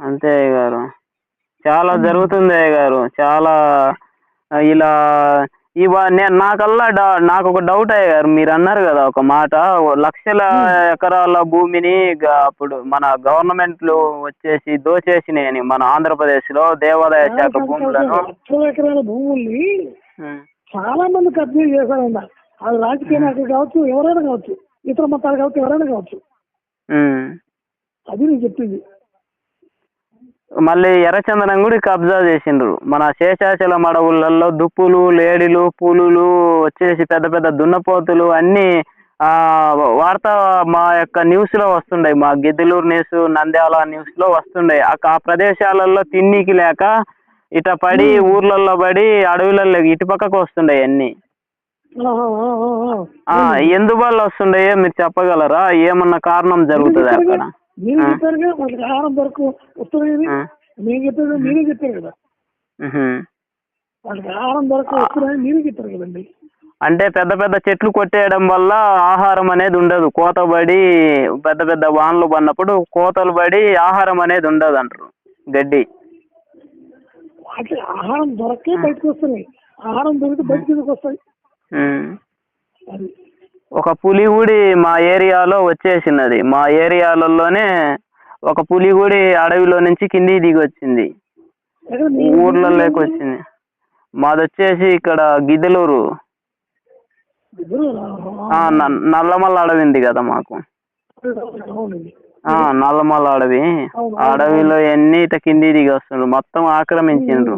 అంతే గారు. చాలా జరుగుతుంది గారు. చాలా ఇలా ఇవా నేను నాకల్లా డా- నాకు ఒక డౌట్ అయ్య గారు. మీరు అన్నారు కదా ఒక మాట. లక్షల ఎకరాల భూమిని అప్పుడు మన గవర్నమెంట్లు వచ్చేసి దోచేసినాయని మన ఆంధ్రప్రదేశ్లో దేవాదాయ శాఖ భూములను. లక్షల ఎకరాల భూముల్ని చాలా మంది కబ్జా చేశారన్న అది రాజకీయ నాయకులు కావచ్చు ఎవరైనా కావచ్చు. ఇతర మతాలు కావచ్చు ఎవరైనా కావచ్చు. అది నేను చెప్పింది. మళ్ళీ ఎర్రచందనం కూడా కబ్జా చేసిండ్రు. మన శేషాచలం అడవులలో దుప్పులు లేడీలు పులులు వచ్చేసి పెద్ద పెద్ద దున్నపోతులు అన్ని ఆ వార్త మా యొక్క న్యూస్లో వస్తుండే మా గిద్దలూరు న్యూస్ నంద్యాల న్యూస్లో వస్తుండే ఆ ప్రదేశాలలో తిన్నీకి లేక ఇట పడి ఊర్లలో పడి అడవులలో ఇటు పక్కకు వస్తుండే అన్ని. ఎందువల్ల వస్తుండయో మీరు చెప్పగలరా? ఏమన్నా కారణం జరుగుతుంది అక్కడ? మీరు చెప్పారుగా వాళ్ళకి ఆహారం దొరకు వస్తున్నాయని ఆ. నేను చెప్పారు మీరే చెప్పారు కదా. వాళ్ళకి ఆహారం దొరక వస్తున్నాయని మీరే చెప్పారు కదండి. అంటే పెద్ద పెద్ద చెట్లు కొట్టేయడం వల్ల ఆహారం అనేది ఉండదు. కోత పడి పెద్ద పెద్ద వానలు పడినప్పుడు కోతలు పడి ఆహారం అనేది ఉండదు అంటారు గడ్డి. వాటికి ఆహారం దొరకే బయటకు వస్తున్నాయి. ఆహారం దొరికి బయటకు వస్తాయి? ఒక పులి కూడా మా ఏరియాలో వచ్చేసినది. మా ఏరియాలలోనే ఒక పులి కూడా అడవిలో నుంచి కిందికి దిగి వచ్చింది ఊర్లలోకి వచ్చింది మాది వచ్చేసి ఇక్కడ గిద్దలూరు. న- నల్లమల్ల అడవి ఉంది కదా మాకు. నల్లమల్ల అడవి. అడవిలో ఎన్ని ఇట కింది దిగి వస్తుండ్రు మొత్తం ఆక్రమించిండ్రు.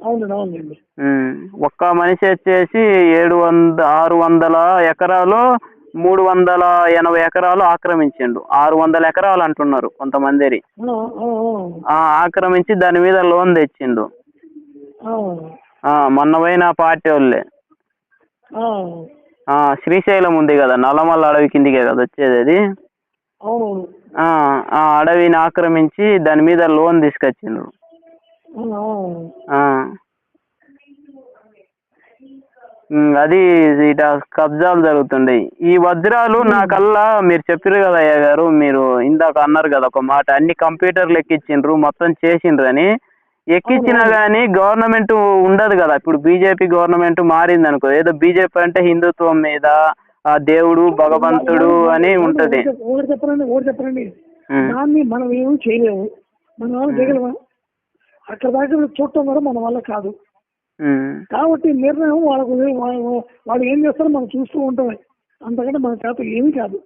అవునండి అవునండి. ఉమ్. ఒక్క మనిషి వచ్చేసి ఏడు వంద ఆరు వందల ఎకరాలు మూడు వందల ఎనభై ఎకరాలు ఆక్రమించిండు. ఆరు వందల ఎకరాలు అంటున్నారు కొంతమంది ఆక్రమించి దాని మీద లోన్ తెచ్చిండు. మొన్న పోయిన పార్టీ వాళ్ళే. శ్రీశైలం ఉంది కదా నల్లమల్ల అడవి కిందికే కదా వచ్చేది అది? ఆ అడవిని ఆక్రమించి దాని మీద లోన్ తీసుకొచ్చిండ్రు అది ఇట కబ్జాలు జరుగుతుండే ఈ వజ్రాలు నాకల్లా మీరు చెప్పారు కదా అయ్య గారు మీరు ఇందాక అన్నారు కదా ఒక మాట అన్ని కంప్యూటర్లు ఎక్కించిండ్రు మొత్తం చేసిండ్రు అని. ఎక్కించినా గానీ గవర్నమెంట్ ఉండదు కదా. ఇప్పుడు బీజేపీ గవర్నమెంట్ మారింది అనుకో ఏదో బీజేపీ అంటే హిందుత్వం మీద ఆ దేవుడు భగవంతుడు అని ఉంటది. ఒకటి- ఒకటి దాన్ని మనం ఏమి చేయలేము. మనం చేయగలమా? అక్కడ దాకా చూడటం కూడా మన వల్ల కాదు. కాబట్టి నిర్ణయం వాళ్ళకు వాళ్ళ- ఏం చేస్తారో మనం చూస్తూ ఉంటామే. అంతకంటే మన చేత ఏమీ కాదు.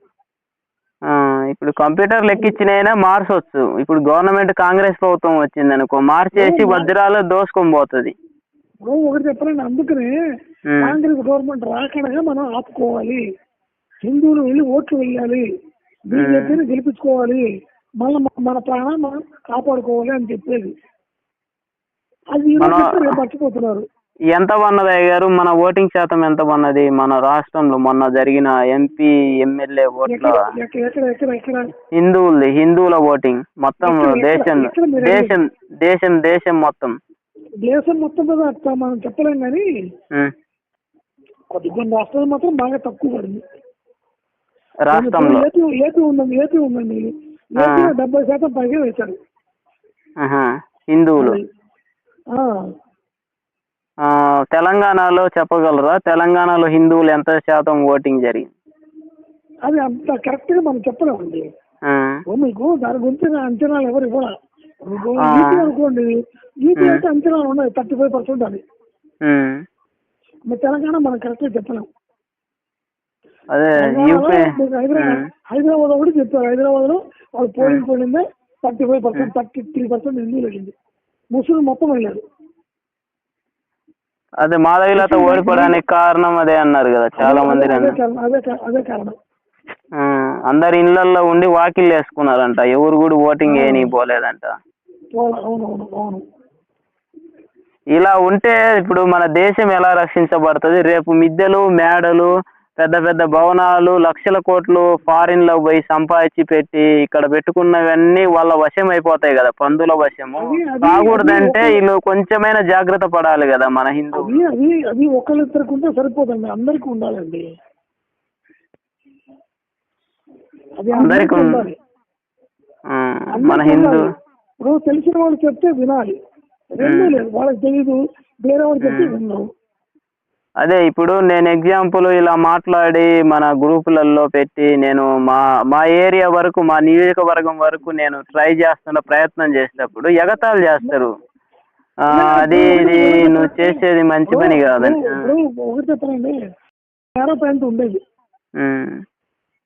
ఇప్పుడు కంప్యూటర్లు ఎక్కించినైనా మార్చవచ్చు ఇప్పుడు గవర్నమెంట్ కాంగ్రెస్ ప్రభుత్వం వచ్చింది అనుకో మార్చేసి వజ్రాలు దోసుకొని పోతుంది. ఇప్పుడు ఒకటి చెప్పాలండి అందుకనే. కాంగ్రెస్ గవర్నమెంట్ రాకుండా మనం ఆపుకోవాలి. హిందువులు వెళ్ళి ఓట్లు వేయాలి. బీజేపీని గెలిపించుకోవాలి. మళ్ళీ మన ప్రాణం మనం కాపాడుకోవాలి అని చెప్పేది. అది మర్చిపోతున్నారు. ఎంత అయ్య గారు మన ఓటింగ్ శాతం ఎంత పన్నది? మన రాష్ట్రంలో మొన్న జరిగిన ఎంపీ ఎమ్మెల్యే ఓట్ల హిందువులది హిందువుల ఓటింగ్ మొత్తం దేశం దేశం దేశం దేశం మొత్తం. దేశం మొత్తం అట్లా మనం చెప్పలేం కానీ. కొద్ది కొన్ని రాష్ట్రాలు మాత్రం బాగా తక్కువ పడింది. రాష్ట్రంలో. ఏపీ ఉందండి ఏపీ ఉందండి. డెబ్బై శాతం పైగా వేశారు. హిందువులు. తెలంగాణలో చెప్పగలరా? తెలంగాణలో హిందువులు ఎంత శాతం ఓటింగ్ జరిగింది? అది అంత కరెక్ట్గా మనం చెప్పలేమండి. మీకు దాని గురించి నా అంచనాలు ఎవరు ఇవ్వరా మీకు అనుకోండి. అంచనాలు ఉన్నాయి థర్టీ ఫైవ్ పర్సెంట్. మరి తెలంగాణ మనం కరెక్ట్గా చెప్పలేం. అదే తెలంగాణలో యూపీ మీకు హైదరాబాద్ హైదరాబాద్ కూడా చెప్పారు. హైదరాబాద్లో వాళ్ళు పోలింగ్ పోయిందే thirty five percent thirty three percent హిందీలు వెళ్ళింది ముస్లిం మొత్తం వెళ్ళారు అదే మాధవిలత ఓడిపోవడానికి కారణం అదే అన్నారు కదా చాలా మంది అదే. కారణం అందరు ఇళ్ళల్లో ఉండి వాకిళ్ళు వేసుకున్నారంట ఎవరు కూడా ఓటింగ్ వేయని పోలేదంట ఇలా ఉంటే ఇప్పుడు మన దేశం ఎలా రక్షించబడుతుంది? రేపు మిద్దెలు మేడలు పెద్ద పెద్ద భవనాలు లక్షల కోట్లు ఫారిన్లో పోయి సంపాదించి పెట్టి ఇక్కడ పెట్టుకున్నవన్నీ వాళ్ళ వశం అయిపోతాయి కదా పందుల వశము. కాకూడదంటే వీళ్ళు కొంచెమైనా జాగ్రత్త పడాలి కదా మన హిందూ అది అది ఒకళ్ళిద్దరికి ఉంటే సరిపోదండి అందరికి ఉండాలండి. అది అందరికీ మన హిందూ. ఇప్పుడు తెలిసిన వాళ్ళు చెప్తే వినాలి. వాళ్ళకి తెలియదు వేరే వాళ్ళు చెప్తే విన్నాం అదే ఇప్పుడు నేను ఎగ్జాంపుల్ ఇలా మాట్లాడి మన గ్రూపులలో పెట్టి నేను మా మా ఏరియా వరకు మా నియోజకవర్గం వరకు నేను ట్రై చేస్తున్న ప్రయత్నం చేసేటప్పుడు ఎగతాళి చేస్తారు. అది ఇది నువ్వు చేసేది మంచి పని కాదని ఇప్పుడు ఒకటి చెప్పనండి నేర ప్యాంట్ ఉండేది.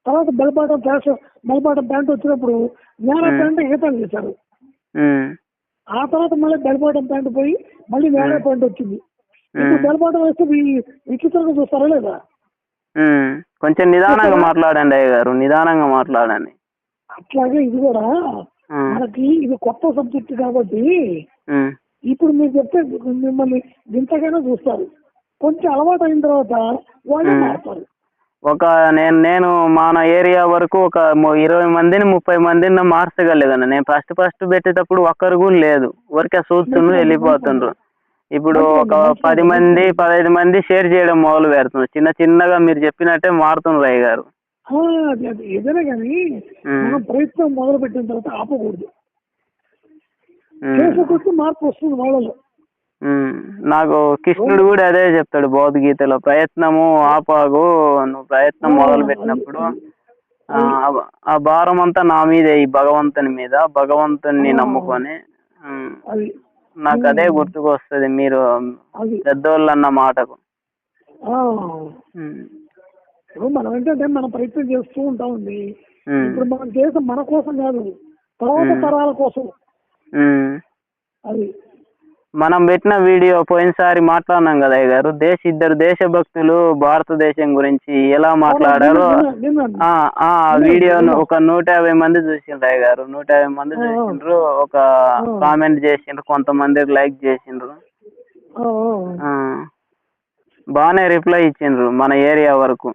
తర్వాత బెల్పాటం బెల్పాటం ప్యాంట్ వచ్చినప్పుడు నేర ప్యాంట్ ఈతలు చేశారు. ఆ తర్వాత మళ్ళీ బెల్పాటం ప్యాంట్ పోయి మళ్ళీ నేర ప్యాంట్ వచ్చింది. బెల్పాటం వేస్తే విచిత్రంగా చూస్తారా లేదా. కొంచెం నిదానంగా మాట్లాడండి అయ్య గారు నిదానంగా మాట్లాడండి. అట్లాగే ఇది కూడా మనకి ఇది కొత్త సబ్జెక్ట్ కాబట్టి ఇప్పుడు మీరు చెప్తే మిమ్మల్ని వింతగానే చూస్తారు. కొంచెం అలవాటు అయిన తర్వాత వాళ్ళే మారుతారు. ఒక నేను నేను మన ఏరియా వరకు ఒక ఇరవై మందిని ముప్పై మందిని మార్చగలిగాను. నేను ఫస్ట్ ఫస్ట్ పెట్టేటప్పుడు ఒక్కరు కూడా లేదు. ఊరికే చూస్తుండ్రు వెళ్ళిపోతుండ్రు. ఇప్పుడు ఒక పది మంది పదహైదు మంది షేర్ చేయడం మొదలు పెడుతున్నారు. చిన్న చిన్నగా మీరు చెప్పినట్టే మారుతుండ్రు అయ్య గారు. ఏదైనా కానీ మనం ప్రయత్నం మొదలు పెట్టిన తర్వాత ఆపకూడదు. చేసుకొచ్చి మార్పు వస్తుంది వాళ్ళలో. నాకు కృష్ణుడు కూడా అదే చెప్తాడు భగవద్గీతలో ప్రయత్నము ఆపాగు నువ్వు ప్రయత్నం మొదలు పెట్టినప్పుడు ఆ భారం అంతా నా మీదే ఈ భగవంతుని మీద భగవంతుని నమ్ముకొని అది నాకు అదే గుర్తుకొస్తుంది మీరు అది. పెద్దోళ్ళు అన్న మాటకు మనం ఏంటంటే మనం ప్రయత్నం చేస్తూ ఉంటామండి ఇప్పుడు మనం చేసే మన కోసం కాదు తర్వాత తరాల కోసం. అది. మనం పెట్టిన వీడియో పోయినసారి మాట్లాడినాం కదా గారు. దేశ ఇద్దరు దేశభక్తులు భారతదేశం గురించి ఎలా మాట్లాడారో ఆ ఆ వీడియోను ఒక నూట యాభై మంది చూసిండ్రు అయ్య గారు. నూట యాభై మంది చూసిండ్రు. ఒక కామెంట్ చేసిండ్రు. కొంతమంది లైక్ చేసిండ్రు. బాగానే రిప్లై ఇచ్చిండ్రు మన ఏరియా వరకు.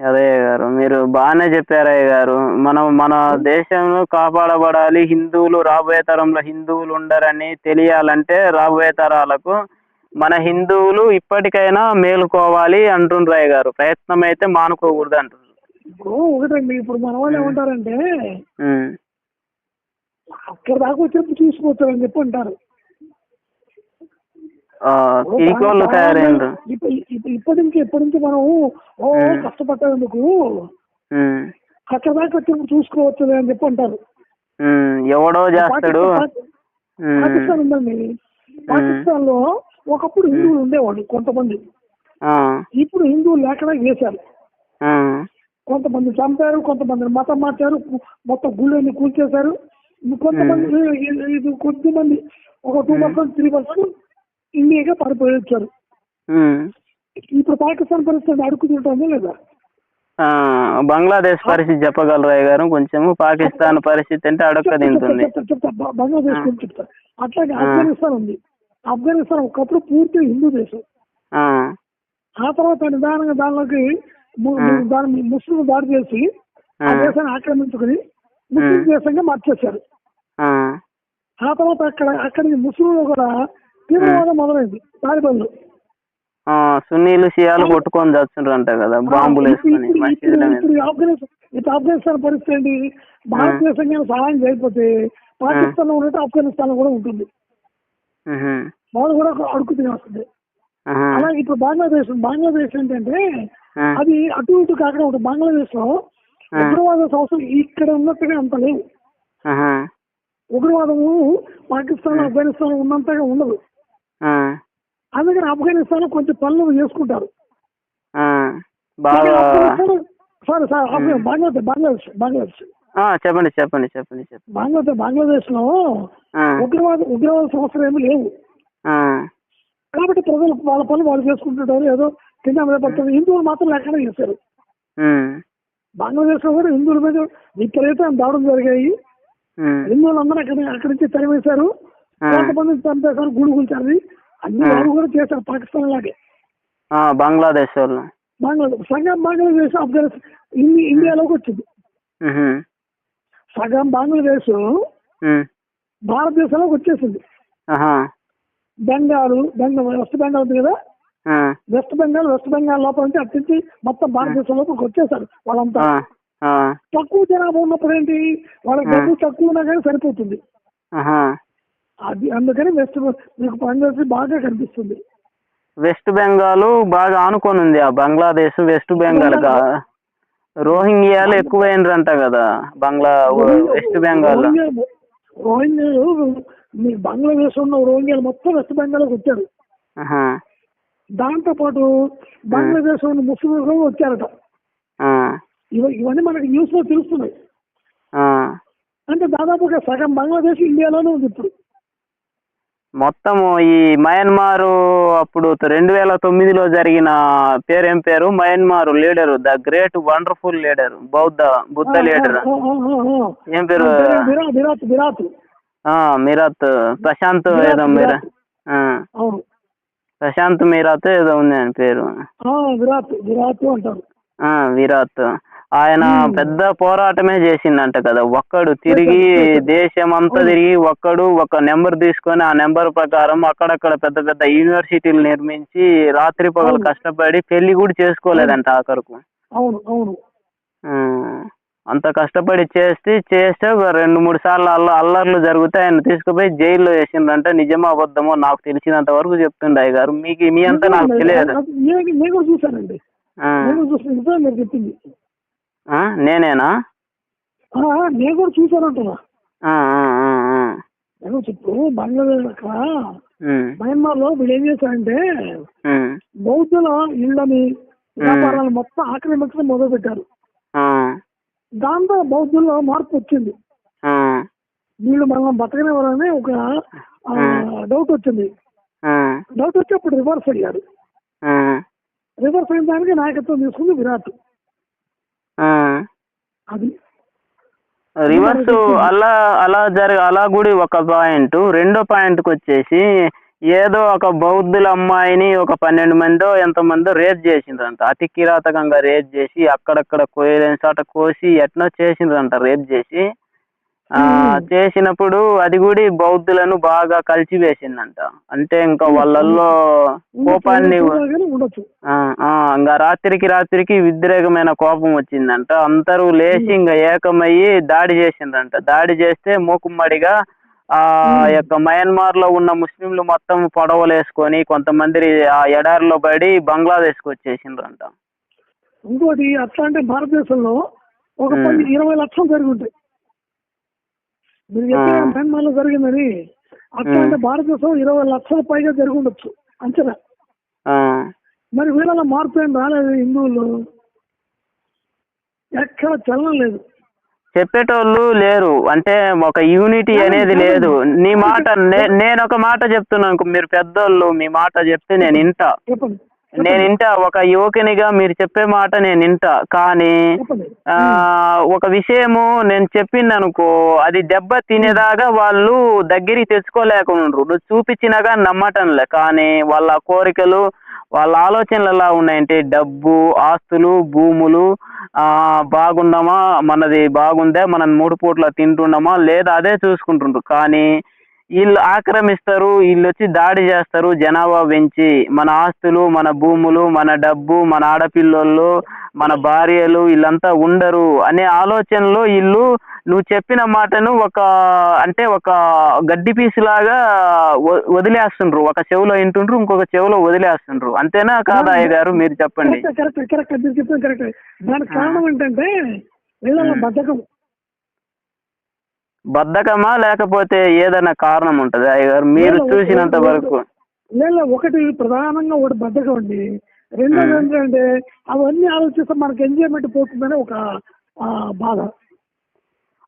అదే గారు మీరు బాగానే చెప్పారు అయ్య గారు. మనం మన దేశంలో కాపాడబడాలి హిందువులు రాబోయే తరంలో హిందువులు ఉండరని తెలియాలంటే రాబోయే తరాలకు మన హిందువులు ఇప్పటికైనా మేలుకోవాలి అంటుండ్రు అయ్య గారు. ప్రయత్నం అయితే మానుకోకూడదు ఇప్పుడు ఒకటండి ఇప్పుడు మన వాళ్ళు ఏమంటారంటే అక్కడ దాకా వచ్చేప్పుడు చూసుకోవచ్చారని చెప్పి అంటారు. తయారైండ్రు. ఇప్పటి నుంచి ఇప్పటి నుంచి మనం ఓ కష్టపడ్డందుకు దాకా వచ్చేప్పుడు చూసుకోవచ్చు అని చెప్పి అంటారు. ఎవడో చేస్తాడు. పాకిస్తాన్ ఉందండి. పాకిస్తాన్లో ఒకప్పుడు హిందువులు ఉండేవాళ్ళు కొంతమంది. ఇప్పుడు హిందువులు లేకుండా చేశారు. ఆ, కొంతమంది చంపారు కొంతమంది మతం మార్చారు మొత్తం గుళ్ళని కూల్చేశారు. కొంతమంది ఇది- ఇది కొద్దిమంది ఒక టూ పర్సెంట్ త్రీ పర్సెంట్ ఇండియాగా ఉమ్, ఇప్పుడు పాకిస్తాన్ పరిస్థితి అడుగుతుంటుందా లేదా? బంగ్లాదేశ్ పరిస్థితి చెప్పగలరా గారు? కొంచెం పాకిస్తాన్ పరిస్థితి అంటే అడక్క తింటుంది. బంగ్లాదేశ్ గురించి చెప్తా. అట్లాగే ఆఫ్ఘనిస్తాన్ ఉంది. ఆఫ్ఘనిస్తాన్ ఒకప్పుడు పూర్తి హిందూ దేశం. ఆ, తర్వాత నిదానంగా దానిలోకి దాని ముస్లిం దాడి చేసి ఆ. దేశాన్ని ఆక్రమించుకుని ముస్లిం దేశంగా మార్చేశారు. ఆ, ఆ తర్వాత అక్కడ అక్కడి ముస్లింలు కూడా తీవ్రవాదం మొదలైంది. తాలిబాన్లు సున్నీలు షియాలు కొట్టుకొని చచ్చుండ్రు అంట కదా బాంబులు వేసుకొని ఇప్పుడు- ఆఫ్ఘనిస్తాన్ పరిస్థితి ఏంటి? భారతదేశం కానీ సహాయం చేయకపోతే పాకిస్తాన్లో ఉన్నట్టు ఆఫ్ఘనిస్తాన్లో కూడా ఉంటుంది. వాళ్ళు కూడా అడుగు తినేస్తుంది. అలాగే ఇప్పుడు బంగ్లాదేశ్ బంగ్లాదేశ్ ఏంటంటే అది అటు ఇటు కాకుండా ఉంటుంది. బంగ్లాదేశ్లో ఉగ్రవాద సంస్థలు ఇక్కడ ఉన్నట్టుగా అంత లేవు. ఉగ్రవాదము పాకిస్తాన్ ఆఫ్ఘనిస్తాన్ ఉన్నంతగా ఉండదు. అందుకని ఆఫ్ఘనిస్తాన్లో కొంచెం పనులు చేసుకుంటారు. Sorry sir Bangladesh Bangladesh Bangladesh. చెప్పండి చెప్పండి చెప్పండి చెప్పండి. బంగ్లాదేశ్ బంగ్లాదేశ్లో ఉగ్రవాద ఉగ్రవాద సంస్థలు ఏమి లేవు. కాబట్టి ప్రజలు వాళ్ళ పనులు వాళ్ళు చేసుకుంటుంటారు. ఏదో కింద మీద పడుతుంది. హిందువులు మాత్రం లేకుండా చేశారు. బంగ్లాదేశ్లో కూడా హిందువుల మీద విపరీతం దాడులు జరిగాయి. ఉమ్, హిందువులు అందరూ అక్కడ అక్కడి నుంచి తరిమేశారు. ఆ. కొంతమంది చంపేశారు గుడి అన్ని వాళ్ళు కూడా చేశారు పాకిస్తాన్ లాగే. బంగ్లాదేశ్ వాళ్ళు. బంగ్లాదేశ్ సగం బంగ్లాదేశ్ ఆఫ్ఘనిస్తాన్ ఇండి ఇండియాలోకి వచ్చింది. సగం బంగ్లాదేశ్ భారతదేశంలోకి వచ్చేసింది. బెంగాల్ బెంగాల్ వెస్ట్ బెంగాల్ ఉంది కదా? వెస్ట్ బెంగాల్ వెస్ట్ బెంగాల్ లోపల నుంచి అటు నుంచి మొత్తం భారతదేశం లోపలికి వచ్చేసారు వాళ్ళంతా. తక్కువ జనాభా ఉన్నప్పుడు ఏంటి? వాళ్ళకి. డబ్బు తక్కువ ఉన్నా కానీ సరిపోతుంది. అది అందుకని వెస్ట్ మీకు బంగ్లాదేశ్ బాగా కనిపిస్తుంది. వెస్ట్ బెంగాల్ బాగా ఆనుకొని ఉంది ఆ బంగ్లాదేశ్ వెస్ట్ బెంగాల్గా. రోహింగ్యాలు ఎక్కువైనరంట కదా బంగ్లా వెస్ట్ బెంగాల్ రోహింగ్యా- రోహింగ్యాలు మీ బంగ్లాదేశ్ ఉన్న రోహింగ్యాలు మొత్తం వెస్ట్ బెంగాల్కి వచ్చారు. దాంతో పాటు బంగ్లాదేశ్ ఉన్న ముస్లింలు కూడా వచ్చారట. ఇవన్నీ మనకి న్యూస్లో తెలుస్తున్నాయి. అంటే దాదాపుగా సగం బంగ్లాదేశ్ ఇండియాలోనే ఉంది ఇప్పుడు. మొత్తము ఈ మయన్మార్ అప్పుడు రెండు వేల తొమ్మిదిలో జరిగిన పేరేం పేరు? Myanmar leader the great wonderful leader బౌద్ధ బుద్ధ లీడర్. ఏం పేరు? మీరాత్ ప్రశాంత్ ఏదో మీరా ప్రశాంత్ మీరాత్ ఏదో ఉంది ఆయన పేరు. ఆ, విరాట్ విరాట్ అంటారు. ఆ, విరాత్ ఆయన. పెద్ద పోరాటమే చేసిందంట కదా. ఒక్కడు తిరిగి. దేశం అంతా. తిరిగి ఒక్కడు ఒక నెంబర్ తీసుకొని ఆ నెంబర్ ప్రకారం అక్కడక్కడ పెద్ద పెద్ద యూనివర్సిటీలు నిర్మించి రాత్రి పగలు. కష్టపడి పెళ్ళి కూడా చేసుకోలేదంట ఆఖరుకు. అంత కష్టపడి చేస్తే చేస్తే రెండు మూడు సార్లు అల్ల అల్లర్లు జరిగితే ఆయన తీసుకుపోయి జైల్లో వేసిండ్రంటే నిజమో అబద్ధమో నాకు తెలిసినంత వరకు చెప్తుండే గారు మీకు మీ అంతా నాకు తెలియదు. నేను చూసాను మీరు చెప్పింది. నేనేనా? నేను కూడా చూశాను అంటున్నా. ఆ, ఆ, ఆ, ఆ. నేను చెప్పు బంగ్లాదేశ్ అక్కడ మయన్మార్లో వీళ్ళు ఏం చేశారంటే బౌద్ధుల ఇళ్ళని వ్యాపారాలు మొత్తం ఆక్రమించడం మొదలు పెట్టారు దాంతో బౌద్ధుల్లో మార్పు వచ్చింది. వీళ్ళు మనం బతకనివ్వరని ఒక డౌట్ వచ్చింది. డౌట్ వచ్చి అప్పుడు రివర్స్ అయ్యారు. రివర్స్ అయిన దానికి నాయకత్వం తీసుకుంది విరాట్. అది. రివర్స్ అలా అలా జరగ అలా కూడా ఒక పాయింట్. రెండో పాయింట్కి వచ్చేసి ఏదో ఒక బౌద్ధుల అమ్మాయిని ఒక పన్నెండు మందో ఎంతమందో రేప్ చేసిండ్రంట. అతి కిరాతకంగా రేప్ చేసి అక్కడక్కడ కోయలేని చోట కోసి ఎట్నో చేసిండ్రంట రేప్ చేసి. చేసినప్పుడు అది కూడా బౌద్ధులను బాగా కలిసివేసిందంట. అంటే ఇంకా వాళ్ళల్లో కోపాన్ని ఇంకా రాత్రికి రాత్రికి ఉద్రేకమైన కోపం వచ్చిందంట. అందరూ లేచి ఇంకా ఏకమయ్యి దాడి చేసిండ్రంట. దాడి చేస్తే మూకుమ్మడిగా ఆ యొక్క మయన్మార్లో ఉన్న ముస్లింలు మొత్తం పొడవలు వేసుకొని కొంతమంది ఆ ఎడారిలో పడి బంగ్లాదేశ్కి వచ్చేసిండ్రంట. ఇంకోటి అట్లా అంటే భారతదేశంలో ఒక ఇరవై లక్షలు జరిగి ఉంటాయి. మీరు చెప్పిన లో జరిగిందని అట్లా. అంటే భారతదేశం ఇరవై లక్షల పైగా జరిగి ఉండొచ్చు అంచనా మరి వీళ్ళలో మార్పు ఏం రాలేదు హిందువులు? ఎక్కడ చలనం లేదు. చెప్పేటోళ్ళు లేరు. అంటే ఒక యూనిటీ అనేది లేదు. నీ మాట నేను ఒక మాట చెప్తున్నాను మీరు పెద్దోళ్ళు మీ మాట చెప్తే నేను చెప్పండి. నేను ఇంటా ఒక యువకునిగా మీరు చెప్పే మాట నేను ఇంటా కానీ ఒక విషయము నేను చెప్పింది అనుకో అది దెబ్బ తినేదాకా వాళ్ళు దగ్గరికి తెచ్చుకోలేకుండ్రు. నువ్వు చూపించినాగా నమ్మటంలే. కానీ వాళ్ళ కోరికలు వాళ్ళ ఆలోచనలు ఎలా ఉన్నాయంటే డబ్బు ఆస్తులు భూములు ఆ బాగుందామా? మనది బాగుందా? మనం మూడు పూట్ల తింటున్నామా? లేదా అదే చూసుకుంటుండ్రు. కానీ వీళ్ళు ఆక్రమిస్తారు వీళ్ళు వచ్చి దాడి చేస్తారు జనాభా పెంచి. మన ఆస్తులు మన భూములు మన డబ్బు మన ఆడపిల్లోళ్ళు మన భార్యలు వీళ్ళంతా ఉండరు అనే ఆలోచనలో వీళ్ళు నువ్వు చెప్పిన మాటను ఒక అంటే ఒక గడ్డి పీసు లాగా వ- వదిలేస్తుండ్రు. ఒక చెవులో వింటుండ్రు ఇంకొక చెవులో వదిలేస్తుండ్రు. అంతేనా కాదా అయ్య గారు? మీరు చెప్పండి. కరెక్ట్ కరెక్ట్ కరెక్ట్ దానికి కారణం ఏంటంటే వీళ్ళలో బద్ధకం. బద్ధకమా లేకపోతే ఏదైనా కారణం ఉంటుంది? అయ్య గారు మీరు చూసినంత వరకు. ఒకటి ప్రధానంగా ఒకటి బద్ధకం అండి. రెండోది ఏంటంటే అవన్నీ ఆలోచిస్తే మనకి ఎంజాయ్మెంట్ పోతుందని ఒక బాధ.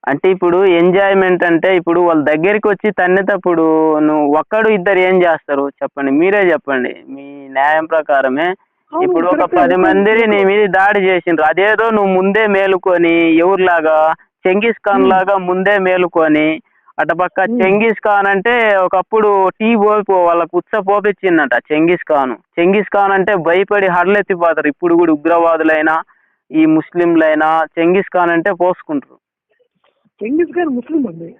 అంటే ఇప్పుడు ఎంజాయ్మెంట్ అంటే ఇప్పుడు వాళ్ళ దగ్గరికి వచ్చి తన్నేటప్పుడు నువ్వు ఒక్కడు ఇద్దరు ఏం చేస్తారు? చెప్పండి. మీరే చెప్పండి. మీ న్యాయం ప్రకారమే ఇప్పుడు ఒక. పది మందిని నీ మీద దాడి చేసిండ్రు. అదేదో నువ్వు ముందే మేలుకొని ఎవరిలాగా చెంగిస్ ఖాన్ లాగా ముందే మేలుకొని అటుపక్క చెంగిస్ ఖాన్ అంటే ఒకప్పుడు టీ పోపి వాళ్ళకు ఉత్స పోపించిందంట చెంగిస్ ఖాన్. చెంగిస్ ఖాన్ అంటే భయపడి హడలెత్తిపోతారు. ఇప్పుడు కూడా ఉగ్రవాదులైనా ఈ ముస్లింలైనా చెంగిస్ ఖాన్ అంటే పోసుకుంటారు. చెంగిస్ ఖాన్ ముస్లిం అండి?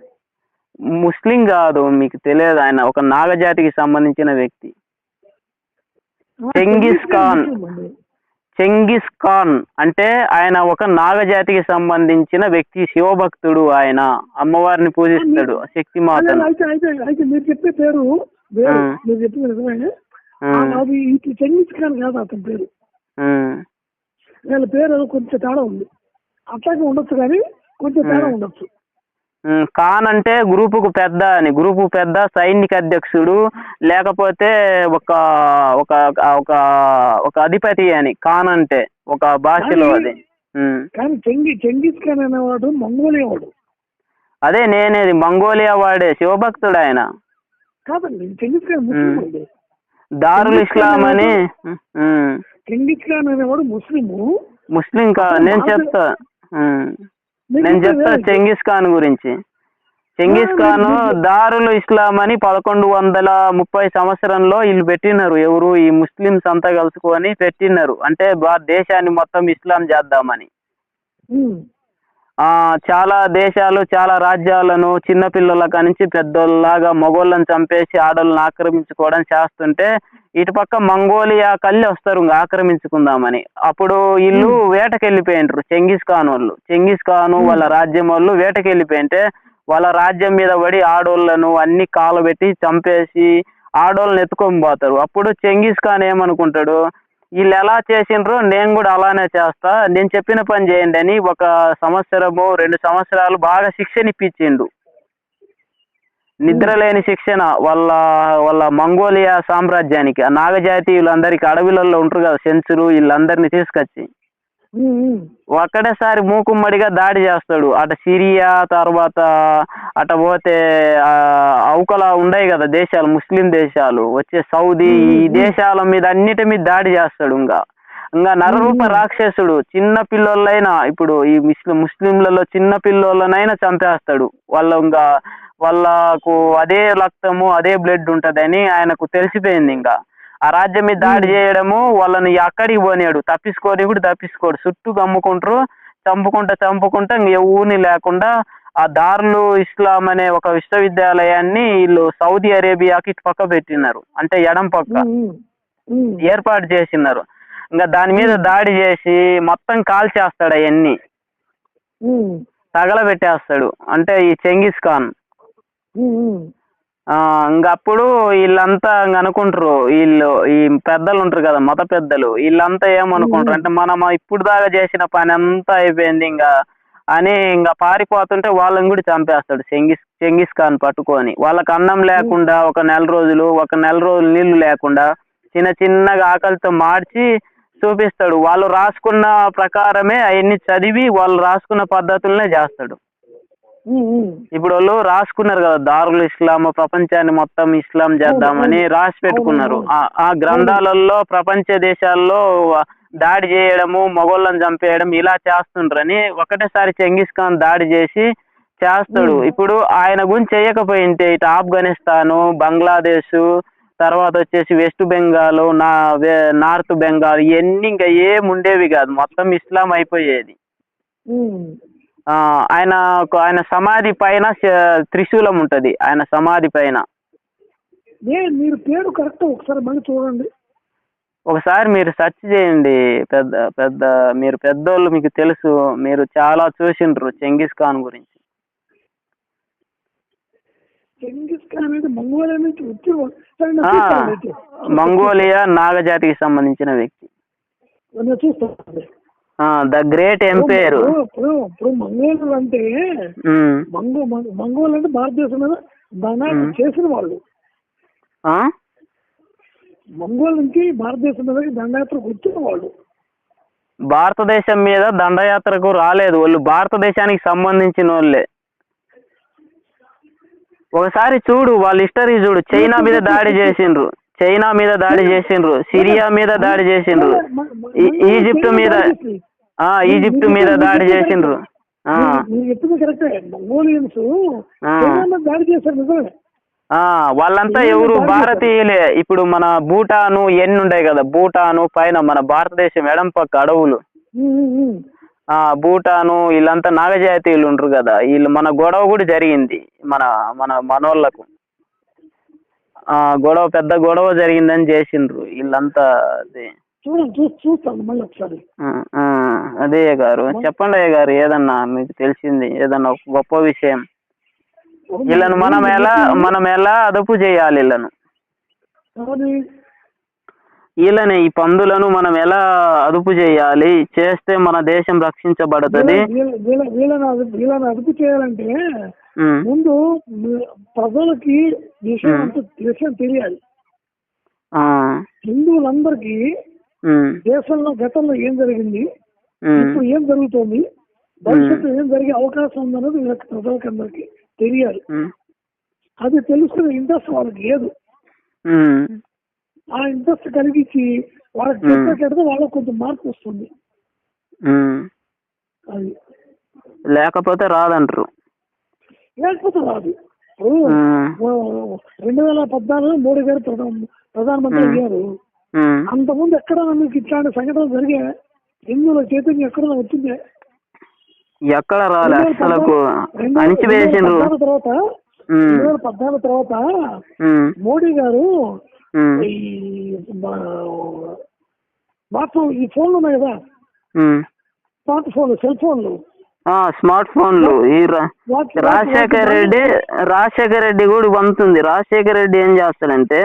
ముస్లిం కాదు మీకు తెలియదు ఆయన. ఒక నాగజాతికి సంబంధించిన వ్యక్తి. Genghis Khan. చెంగిస్ ఖాన్ అంటే ఆయన ఒక నాగజాతికి సంబంధించిన వ్యక్తి శివభక్తుడు ఆయన. అమ్మవారిని పూజిస్తాడు అయితే అయితే మీరు చెప్పే పేరు. మీరు నిజమే. అది చెంగిస్ ఖాన్ కాదు అతని పేరు. వీళ్ళ పేరు కొంచెం తేడా ఉంది. అట్లాగే ఉండొచ్చు కానీ కొంచెం తేడా. ఉండొచ్చు. ఖాన్ అంటే గ్రూపుకు పెద్ద అని. గ్రూపు పెద్ద సైనిక అధ్యక్షుడు లేకపోతే ఒక ఒక ఒక ఒక అధిపతి అని. ఖాన్ అంటే ఒక భాషలో అది. కానీ చెంగి చెంగిస్ ఖాన్ అనేవాడు మంగోలియా వాడు. అదే నేనేది మంగోలియా వాడే శివభక్తుడు ఆయన. కాదండి చెంగిస్ ఖాన్ దారుల్ ఇస్లాం అని చెంగిస్ ఖాన్ అనేవాడు ముస్లిము. ముస్లిం కా నేను చెప్తా. నేను చెప్తా చెంగిస్ ఖాన్ గురించి. చెంగిస్ ఖాన్ దారుల్ ఇస్లాం అని పదకొండు వందల ముప్పై సంవత్సరంలో వీళ్ళు పెట్టినారు. ఎవరు ఈ ముస్లిమ్స్ అంతా కలుసుకొని పెట్టినారు. అంటే దేశాన్ని మొత్తం ఇస్లాం చేద్దామని. ఆ చాలా దేశాలు చాలా రాజ్యాలను చిన్న పిల్లల నుంచి పెద్దోళ్ళలాగా మగోళ్ళని చంపేసి ఆడోళ్ళని ఆక్రమించుకోవడం చేస్తుంటే ఇటుపక్క మంగోలియా కళ్ళి వస్తారు ఇంకా ఆక్రమించుకుందామని. అప్పుడు వీళ్ళు వేటకి వెళ్ళిపోయింటారు చెంగిస్ ఖాన్ వాళ్ళు. చెంగిస్ ఖాన్ వాళ్ళ రాజ్యం వాళ్ళు వేటకి వెళ్ళిపోయింటే వాళ్ళ రాజ్యం మీద పడి ఆడోళ్ళను అన్ని కాలబెట్టి చంపేసి ఆడోళ్ళని ఎత్తుకొని పోతారు. అప్పుడు చెంగిస్ ఖాన్ ఏమనుకుంటాడు వీళ్ళు ఎలా చేసిండ్రో నేను కూడా అలానే చేస్తా నేను చెప్పిన పని చేయండి అని ఒక సంవత్సరము రెండు సంవత్సరాలు బాగా శిక్షణ ఇప్పించిండు నిద్రలేని శిక్షణ వాళ్ళ వాళ్ళ మంగోలియా సామ్రాజ్యానికి ఆ నాగజాతీయులందరికీ అడవిలలో ఉంటారు కదా సెంచులు వీళ్ళందరినీ తీసుకొచ్చి. ఒక్కటేసారి మూకుమ్మడిగా దాడి చేస్తాడు. అటు సిరియా తర్వాత అటు పోతే అవకల ఉన్నాయి కదా దేశాలు ముస్లిం దేశాలు. వచ్చే సౌదీ ఈ దేశాల మీద అన్నిటి మీద దాడి చేస్తాడు ఇంకా. ఇంకా నరరూప రాక్షసుడు చిన్న పిల్లోళ్ళైనా ఇప్పుడు ఈ ముస్లిం ముస్లింలలో చిన్న పిల్లోళ్ళనైనా చంపేస్తాడు. వాళ్ళు ఇంకా వాళ్ళకు అదే రక్తము అదే బ్లడ్ ఉంటదని ఆయనకు తెలిసిపోయింది ఇంకా. ఆ రాజ్యం మీద దాడి చేయడము వాళ్ళని అక్కడికి పోనీయాడు. తప్పించుకొని కూడా తప్పించుకోడు చుట్టూ కమ్ముకుంటారు చంపుకుంటా చంపుకుంటా ఇంక ఊని లేకుండా ఆ దారులు ఇస్లాం అనే ఒక విశ్వవిద్యాలయాన్ని వీళ్ళు సౌదీ అరేబియాకి ఇటు పక్క పెట్టినారు. అంటే ఎడం పక్క. ఏర్పాటు చేసినారు. ఇంకా దాని మీద దాడి చేసి మొత్తం కాల్ చేస్తాడు అవన్నీ తగలబెట్టేస్తాడు. అంటే ఈ చెంగిస్ ఖాన్. అప్పుడు వీళ్ళంతా అనుకుంటారు వీళ్ళు ఈ పెద్దలు ఉంటారు కదా మత పెద్దలు వీళ్ళంతా ఏమనుకుంటారు? అంటే మనం ఇప్పుడు దాకా చేసిన పని అంతా అయిపోయింది ఇంకా అని ఇంకా పారిపోతుంటే వాళ్ళని కూడా చంపేస్తాడు చెంగిస్ చెంగిస్ ఖాన్ పట్టుకొని. వాళ్ళకి అన్నం లేకుండా ఒక నెల రోజులు ఒక నెల రోజులు నీళ్ళు లేకుండా చిన్న చిన్నగా ఆకలితో మార్చి చూపిస్తాడు. వాళ్ళు రాసుకున్న ప్రకారమే అవన్నీ చదివి వాళ్ళు రాసుకున్న పద్ధతులనే చేస్తాడు. ఇప్పుడు వాళ్ళు రాసుకున్నారు కదా దారుల్ ఇస్లాం ప్రపంచాన్ని మొత్తం ఇస్లాం చేద్దామని. రాసి పెట్టుకున్నారు. ఆ- గ్రంథాలలో ప్రపంచ దేశాల్లో దాడి చేయడము మొగోళ్ళని చంపేయడం ఇలా చేస్తుండ్రని ఒకటేసారి చెంగిస్ ఖాన్ దాడి చేసి చేస్తాడు. ఇప్పుడు ఆయన గురించి చేయకపోయింటే ఇటు ఆఫ్ఘనిస్తాను బంగ్లాదేశ్ తర్వాత వచ్చేసి వెస్ట్ బెంగాల్ నా నార్త్ బెంగాల్ ఇవన్నీ ఇంకా ఏం ఉండేవి కాదు. మొత్తం ఇస్లాం అయిపోయేది. ఆయన ఆయన సమాధి పైన త్రిశూలం ఉంటది. ఆయన సమాధి పైన. మీరు పేరు కరెక్ట్ ఒకసారి మళ్ళీ చూడండి. ఒకసారి మీరు సెర్చ్ చేయండి. పెద్ద పెద్ద మీరు పెద్దోళ్ళు మీకు తెలుసు మీరు చాలా చూసిండ్రు చెంగిస్ ఖాన్ గురించి. మంగోలియా నాగజాతికి సంబంధించిన వ్యక్తి. The great empire. ఇప్పుడు మంగోలు అంటే మంగో మంగ- మంగోలు అంటే భారతదేశం మీద దండాయత్ర చేసిన వాళ్ళు. మంగోల్ నుంచి భారతదేశం మీద దండయాత్రకు వచ్చిన వాళ్ళు. భారతదేశం మీద దండయాత్రకు రాలేదు. వాళ్ళు భారతదేశానికి సంబంధించిన వాళ్ళే ఒకసారి చూడు వాళ్ళ హిస్టరీ చూడు. చైనా మీద దాడి చేసిండ్రు. చైనా మీద దాడి చేసిండ్రు సిరియా మీద దాడి చేసిండ్రు ఈజిప్ట్ మీద ఈజిప్ట్ మీద దాడి చేసిండ్రు. చెప్పింది కరెక్టే మంగోలియన్స్ దాడి చేశారు నిజమే. వాళ్ళంతా ఎవరు భారతీయులే. ఇప్పుడు మన భూటాను ఎన్ని ఉన్నాయి కదా భూటాను పైన మన భారతదేశం ఎడం పక్క అడవులు. ఆ భూటాను వీళ్ళంతా నాగజాతీయులు ఉంటారు కదా. వీళ్ళు మన గొడవ కూడా జరిగింది మన మన మనోళ్ళకు. గొడవ పెద్ద గొడవ జరిగిందని చేసిండ్రు వీళ్ళంతా అది. చూడండి చూ చూస్తాను మళ్ళీ ఒకసారి. ఆ, ఆ, అదే గారు చెప్పండి అయ్య గారు ఏదన్నా మీకు తెలిసింది ఏదన్నా ఒక గొప్ప విషయం. వీళ్ళను మనం ఎలా మనం ఎలా అదుపు చేయాలి వీళ్ళను? వీళ్ళని ఈ పందులను మనం ఎలా అదుపు చేయాలి? చేస్తే మన దేశం రక్షించబడుతుంది. వీళ్ళ- వీళ్ళ- వీళ్ళ- వీళ్ళని అదుపు చేయాలంటే ముందు ప్రజలకి విషయం తెలియాలి. హిందువులందరికీ దేశంలో గతంలో ఏం జరిగింది? ఇప్పుడు ఏం జరుగుతోంది? భవిష్యత్తు ఏం జరిగే అవకాశం ఉందన్నది వీళ్ళకి ప్రజలకి అందరికీ తెలియాలి అది తెలుసుకునే ఇంట్రెస్ట్ వాళ్ళకి లేదు. ఆ ఇంట్రెస్ట్ కలిగించి వాళ్ళకి. చెప్పేటప్పుడు వాళ్ళకి కొంచెం మార్పు వస్తుంది. అది. లేకపోతే రాదంటారు. లేకపోతే రాదు. రెండు వేల పద్నాలుగు మోడీ గారు ప్రధాన ప్రధానమంత్రి. అయ్యారు. అంతకుముందు ఎక్కడ మీకు ఇట్లాంటి సంఘటనలు జరిగే హిందువుల చైతన్యం ఎక్కడ వచ్చిందే? ఎక్కడ రాలే. రెండు వేల అసలకు పద్నాలుగు- రెండు వేల- అణిచివేసిండ్రు. రెండు వేల పద్నాలుగు తర్వాత రెండు వేల పద్నాలుగు తర్వాత మోడీ గారు ఈ ఈ ఫోన్లు ఉన్నాయి కదా. స్మార్ట్ ఫోన్లు సెల్ ఫోన్లు. ఆ, స్మార్ట్ ఫోన్లు. ఈ రాజశేఖర్ రెడ్డి రాజశేఖర్ రెడ్డి కూడా పంతుంది రాజశేఖర్ రెడ్డి ఏం చేస్తాడంటే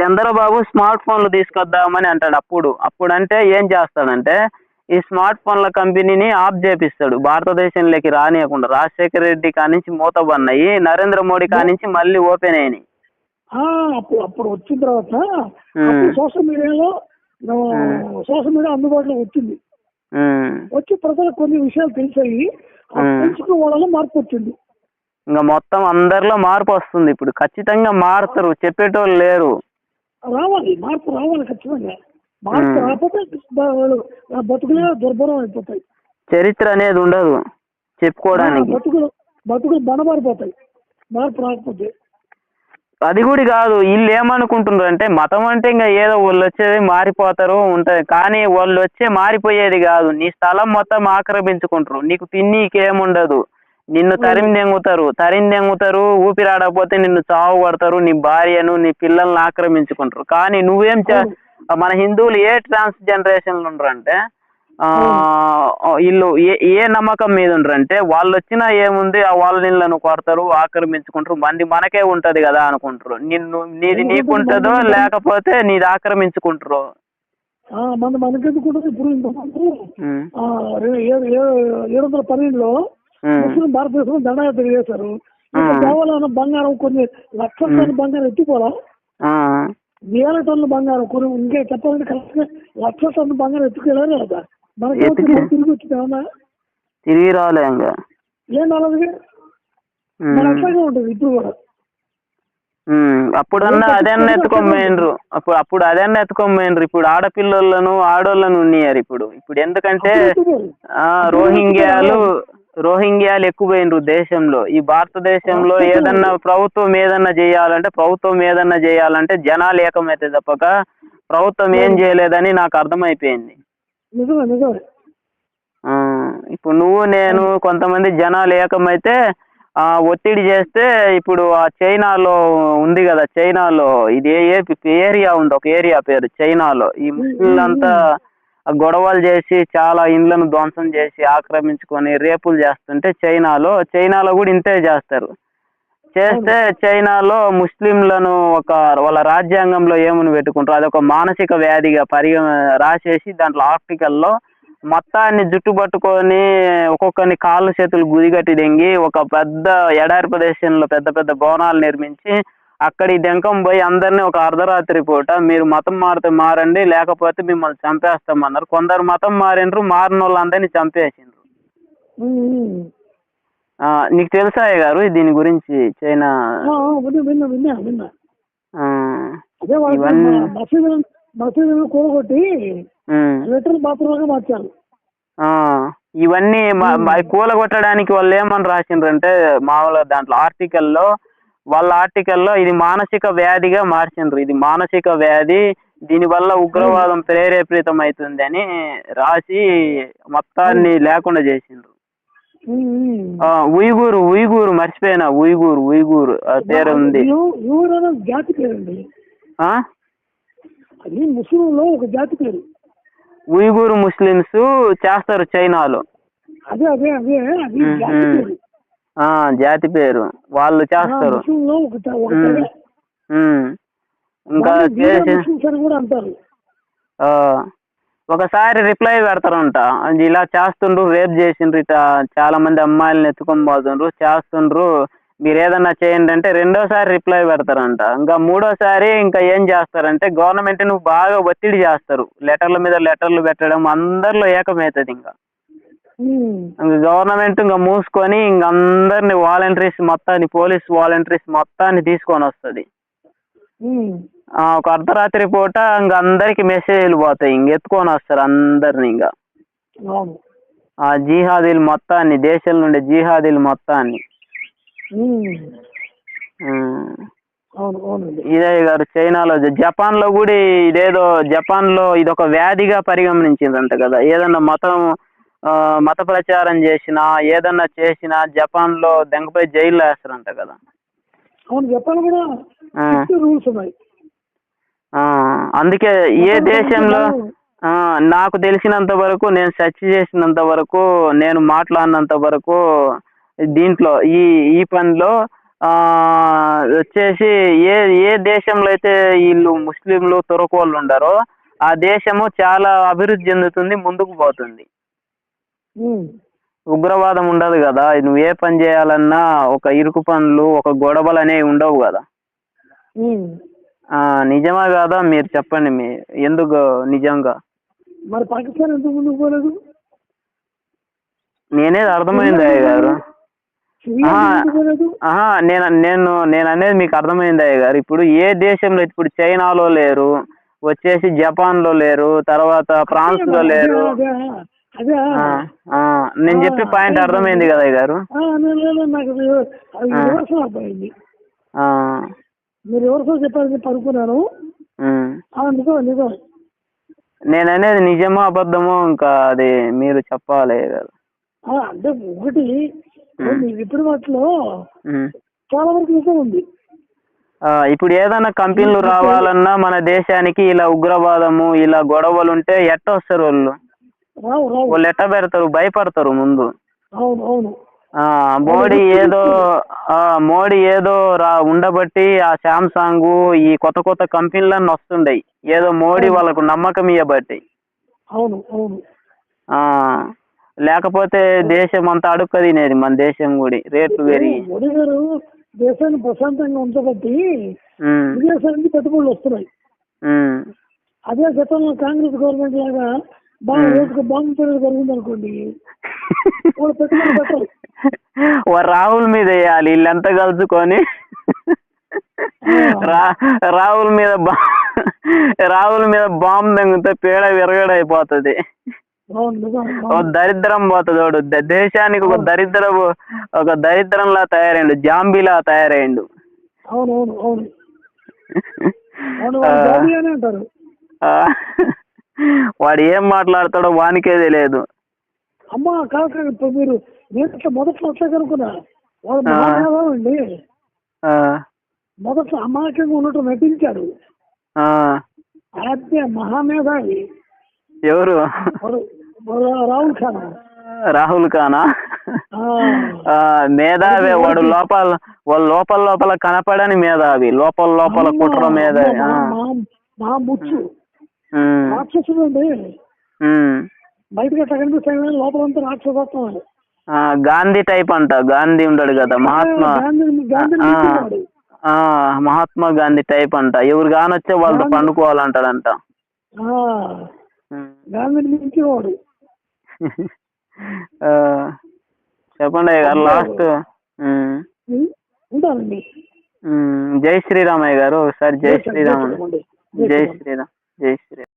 చంద్రబాబు స్మార్ట్ ఫోన్లు తీసుకొద్దామని అంటాడు అప్పుడు. అప్పుడు అంటే ఏం చేస్తాడంటే ఈ స్మార్ట్ ఫోన్ల కంపెనీని ఆఫ్ చేపిస్తాడు. భారతదేశంలోకి రానియకుండా. రాజశేఖర్ రెడ్డి కానించి మూతబన్నాయి నరేంద్ర మోడీ కానించి మళ్ళీ ఓపెన్ అయినాయి. అప్పుడు అప్పుడు వచ్చిన తర్వాత సోషల్ మీడియాలో సోషల్ మీడియా అందుబాటులో వచ్చింది. వచ్చి ప్రజలకు కొన్ని విషయాలు తెలిసాయి. తెలుసుకున్న వాళ్ళలో మార్పు వచ్చింది. ఇంకా మొత్తం అందరిలో మార్పు వస్తుంది ఇప్పుడు. ఖచ్చితంగా మారుతారు. చెప్పేటోళ్ళు లేరు. రావాలి. మార్పు రావాలి ఖచ్చితంగా. మార్పు. రాకపోతే బతుకులే దుర్భరం అయిపోతాయి. చరిత్ర అనేది ఉండదు. చెప్పుకోవడానికి. బతుకులు బతుకులు బనబారిపోతాయి. మార్పు రాకపోతే. అది కూడా కాదు వీళ్ళు ఏమనుకుంటున్నారు అంటే మతం అంటే ఇంకా ఏదో వాళ్ళు వచ్చేది మారిపోతారు ఉంటది కానీ వాళ్ళు వచ్చే మారిపోయేది కాదు. నీ స్థలం మొత్తం ఆక్రమించుకుంటారు నీకు తిన్నీకి ఏముండదు. నిన్ను తరిమి దెంగుతారు తరిమి దెంగుతారు ఊపిరాడకపోతే నిన్ను చావు పడతారు నీ భార్యను నీ పిల్లల్ని ఆక్రమించుకుంటారు కానీ నువ్వేం చే మన హిందువులు ఏ ట్రాన్స్ జనరేషన్లు ఉండరంటే ఆ, వీళ్ళు ఏ ఏ నమ్మకం మీద ఉండరంటే వాళ్ళు వచ్చినా ఏముంది ఆ వాళ్ళ నీళ్ళను కొడతారు ఆక్రమించుకుంటారు మంది మనకే ఉంటది కదా అనుకుంటారు. నిన్ను నీది నీకుంటదో లేకపోతే నీది ఆక్రమించుకుంటారు. ఆ, మన మనకెందుకుంటుంది ఇప్పుడు ఏడు వందల పన్నెండులో ముస్లిం భారతదేశం దండయాత్ర చేశారు. కేవలం బంగారం కొన్ని లక్షల టన్నుల బంగారం ఎత్తిపోరా? ఆ, వేల టన్నుల బంగారం కొన్ని ఇంకా చెప్పాలంటే కరెక్ట్ లక్షల టన్నుల బంగారం ఎత్తుకెళ్ళారు కదా. ఎత్తుకే. తిరిగి రాలే ఇంకా. ఏం అలాగే అట్లాగే ఉంటుంది ఇప్పుడు కూడా. అప్పుడన్నా అదన్నా అప్పుడు అప్పుడు అదన్నా ఎత్తుకొని పోయినరు. ఇప్పుడు ఆడపిల్లలను ఆడోళ్ళను ఉన్నారు ఇప్పుడు. ఇప్పుడు ఎందుకంటే రోహింగ్యాలు రోహింగ్యాలు ఎక్కువ పోయినరు దేశంలో. ఈ భారతదేశంలో ఏదన్నా ప్రభుత్వం ఏదన్నా చేయాలంటే ప్రభుత్వం ఏదన్నా చేయాలంటే జనాలు ఏకమైతే తప్పక ప్రభుత్వం ఏం చేయలేదని నాకు అర్థమైపోయింది. నిజమే నిజమే ఆ, ఇప్పుడు నువ్వు నేను కొంతమంది జనాలు ఏకమైతే ఆ ఒత్తిడి చేస్తే ఇప్పుడు ఆ చైనాలో ఉంది కదా చైనాలో ఇది ఏ ఏరియా ఉంది? ఒక ఏరియా పేరు చైనాలో. ఈ ముస్లింలంతా గొడవలు చేసి చాలా ఇండ్లను ధ్వంసం చేసి ఆక్రమించుకొని రేపులు చేస్తుంటే చైనాలో చైనాలో కూడా ఇంతే చేస్తారు. చేస్తే చైనాలో ముస్లింలను ఒక వాళ్ళ రాజ్యాంగంలో ఏమని పెట్టుకుంటారు అది ఒక మానసిక వ్యాధిగా పరిగ రాసేసి దాంట్లో ఆర్టికల్లో మొత్తాన్ని జుట్టు పట్టుకొని ఒక్కొక్కరిని కాళ్ళు చేతులు గుదిగట్టి దెంగి ఒక పెద్ద ఎడారి ప్రదేశంలో పెద్ద పెద్ద భవనాలు నిర్మించి అక్కడి దెంకం పోయి అందరినీ ఒక అర్ధరాత్రి పూట మీరు మతం మారితే మారండి లేకపోతే మిమ్మల్ని చంపేస్తామన్నారు. కొందరు మతం మారిండ్రు మారిన వాళ్ళందరినీ చంపేసిండ్రు నీకు తెలుసా గారు దీని గురించి చైనా? ఇవన్నీ- మసీదులను కూడగొట్టి లెటర్ బాత్రూమ్గా మార్చారు. ఇవన్నీ కూలగొట్టడానికి వాళ్ళు ఏమని రాసిండ్రంటే మామూలుగా దాంట్లో ఆర్టికల్లో వాళ్ళ ఆర్టికల్లో ఇది మానసిక వ్యాధిగా మార్చిండ్రు. ఇది మానసిక వ్యాధి దీనివల్ల ఉగ్రవాదం ప్రేరేపితం అవుతుంది అని రాసి మొత్తాన్ని లేకుండా చేసిండ్రు. ఉయ్గూరు ఉయ్గూరు మర్చిపోయినా ఉయ్గూరు ఉయ్గూరు పేరు ఉంది జాతి పేరండి? అది ముస్లింలో ఒక జాతి పేరు ఉయ్గూరు ముస్లిమ్స్ చేస్తారు చైనాలో అదే అదే అదే. జాతి పేరు. ఆ, జాతి పేరు వాళ్ళు చేస్తారు. ఇంకా చేసి ఒకసారి రిప్లై పెడతారంట. ఇలా చేస్తుండ్రు రేప్ చేసిండ్రు ఇట చాలా మంది అమ్మాయిలను ఎత్తుకొని పోతుండ్రు చేస్తుండ్రు. మీరు ఏదన్నా చేయండి అంటే రెండోసారి రిప్లై పెడతారంట. ఇంకా మూడోసారి ఇంకా ఏం చేస్తారంటే గవర్నమెంట్ నువ్వు బాగా ఒత్తిడి చేస్తారు. లెటర్ల మీద లెటర్లు పెట్టడం అందరిలో ఏకమవుతుంది ఇంకా. ఇంకా గవర్నమెంట్ ఇంకా మూసుకొని ఇంక అందరిని వాలంటీర్స్ మొత్తాన్ని పోలీస్ వాలంటీర్స్ మొత్తాన్ని తీసుకొని వస్తుంది. ఒక అర్ధరాత్రి పూట ఇంక అందరికి మెసేజ్లు పోతాయి. ఇంక ఎత్తుకొని వస్తారు అందరిని ఇంకా. ఆ జిహాదీలు మొత్తాన్ని దేశం నుండి జిహాదీలు మొత్తాన్ని. ఇదే గారు చైనాలో జపాన్లో కూడా ఇదేదో జపాన్లో ఇదొక వ్యాధిగా పరిగణించిందంట కదా. ఏదన్నా మతం మత ప్రచారం చేసినా ఏదన్నా చేసినా జపాన్లో దెంగపై జైల్లో వేస్తారంట కదా. అవును జపాన్ కూడా. రూల్స్ ఉన్నాయి. అందుకే ఏ దేశంలో నాకు తెలిసినంత వరకు నేను సెర్చ్ చేసినంత వరకు నేను మాట్లాడినంత వరకు దీంట్లో ఈ ఈ పనిలో వచ్చేసి ఏ ఏ దేశంలో అయితే వీళ్ళు ముస్లింలు తురకోళ్ళు ఉండారో ఆ దేశము చాలా అభివృద్ధి చెందుతుంది ముందుకు పోతుంది. ఉగ్రవాదం ఉండదు కదా నువ్వు ఏ పని చేయాలన్నా ఒక ఇరుకు పనులు ఒక గొడవలు అనేవి ఉండవు కదా. నిజమా కాదా మీరు చెప్పండి మీ ఎందుకు నిజంగా? మరి పాకిస్తాన్ ఎందుకు ముందుకు పోలేదు? నేనేది అర్థమైంది అయ్య గారు నేను నేను నేను అనేది మీకు అర్థమైంది అయ్య గారు ఇప్పుడు ఏ దేశంలో ఇప్పుడు చైనాలో లేరు వచ్చేసి జపాన్లో లేరు తర్వాత ఫ్రాన్స్లో లేరు. అదే అదే ఆ, ఆ, నేను చెప్పే పాయింట్ అర్థమైంది కదా గారు మీరు రివర్స్ చెప్పారని చెప్పి అనుకున్నాను నిజం నిజం. నేను అనేది నిజమో అబద్ధమో ఇంకా అది మీరు చెప్పాలి అంటే ఒకటి వాటిలో ఉమ్. చాలా వరకు నిజం ఉంది. ఇప్పుడు ఏదైనా కంపెనీలు రావాలన్నా మన దేశానికి ఇలా ఉగ్రవాదము ఇలా గొడవలు ఉంటే ఎట్ట వస్తారు వాళ్ళు వాళ్ళు ఎట్ట పెడతారు భయపడతారు ముందు. అవును అవును. మోడీ ఏదో మోడీ ఏదో రా ఉండబట్టి ఆ శాంసంగ్ ఈ కొత్త కొత్త కంపెనీలన్నీ వస్తుండయి. ఏదో మోడీ వాళ్ళకు నమ్మకం ఇవ్వబట్టి అవును అవును. ఆ లేకపోతే దేశం అంతా అడుక్క తినేది మన దేశం కూడా రేట్లు పెరిగి. మోడీ గారు దేశాన్ని ప్రశాంతంగా ఉంచబట్టి విదేశాల నుంచి పెట్టుబడులు వస్తున్నాయి. అదే గతంలో కాంగ్రెస్ గవర్నమెంట్ లాగా బాగా రోజుకు బాంబు పేరు జరిగింది అనుకోండి. వాళ్ళు పెట్టుబడి రాహుల్ మీద వేయాలి వీళ్ళంతా కలుసుకొని. రా రాహుల్ మీద బా రాహుల్ మీద బాంబు దంగితే పేడ విరగడైపోతుంది ఒక దరిద్రం పోతుంది వాడు. దేశానికి ఒక దరిద్ర ఒక దరిద్రంలా తయారైండు జాంబీలా తయారైండు. అవును అవును అవును. అంటారు. వాడు ఏం మాట్లాడతాడో వానికే తెలియదు. అమ్మ కాక ఇప్పుడు మీరు నేను ఇట్లా మొదట్లో వాడు. మహామేధావి అండి. ఆ, మొదట్లో అమాయకంగా ఉన్నట్టు నటించాడు. ఆ, అదే మహామేధావి. ఎవరు? రాహుల్ ఖాన్. రాహుల్ ఖానా? మేధావి. వాడు లోపల వాడు లోపల లోపల కనపడని మేధావి. లోపల లోపల కుట్ర మేధావి. మా- ముచ్చు. రాక్షసుడు అండి. బయటకి ఎట్లా కనిపిస్తాయి కానీ లోపలంతా రాక్షసత్వం ఆ, గాంధీ టైప్ అంట. గాంధీ ఉంటాడు కదా మహాత్మా. మహాత్మా గాంధీ టైప్ అంట. ఎవరు కానొచ్చే వాళ్ళతో పండుకోవాలంటాడంట. చెప్పండి గారు లాస్ట్. జై శ్రీరామయ్య గారు ఒకసారి జై శ్రీరామ్. జై శ్రీరామ్. జై శ్రీరామ్